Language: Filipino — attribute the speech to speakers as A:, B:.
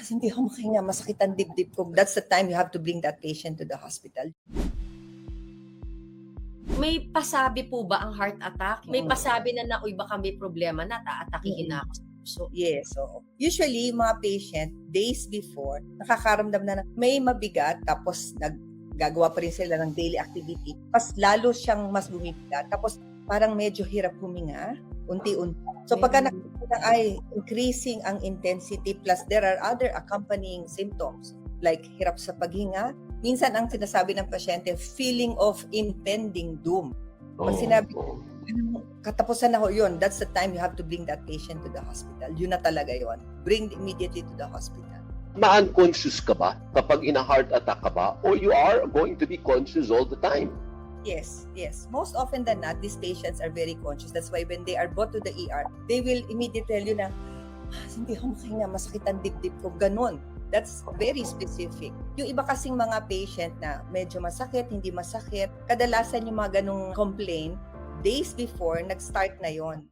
A: "Ah, hindi ako makahinga, masakit ang dibdib ko. That's the time you have to bring that patient to the hospital.
B: May pasabi po ba ang heart attack? May
A: Mm.
B: pasabi na na, uy, baka may problema na, taatakihin na ako sa puso.
A: Yes, so usually mga patient days before nakakaramdam na na may mabigat tapos naggagawa pa rin sila ng daily activity. Mas lalo siyang mas bumibigat tapos parang medyo hirap huminga unti-unti. So pagka na ay increasing ang intensity plus there are other accompanying symptoms like hirap sa paghinga. Minsan ang sinasabi ng pasyente feeling of impending doom. Pag sinabi-
C: Oo.
A: Anong katapusan na ho yun, that's the time you have to bring that patient to the hospital. Yun na talaga yun. Bring immediately to the hospital.
C: Ma-unconscious ka ba kapag in a heart attack ka ba? Or you are going to be conscious all the time?
A: Yes, yes. Most often than not, these patients are very conscious. That's why when they are brought to the ER, they will immediately tell you na, "Ah, hindi ako makahinga, masakit ang dibdib ko. Ganon. That's very specific. Yung iba kasing mga patient na medyo masakit, hindi masakit, kadalasan yung mga ganong complaint, days before, nag-start na yon.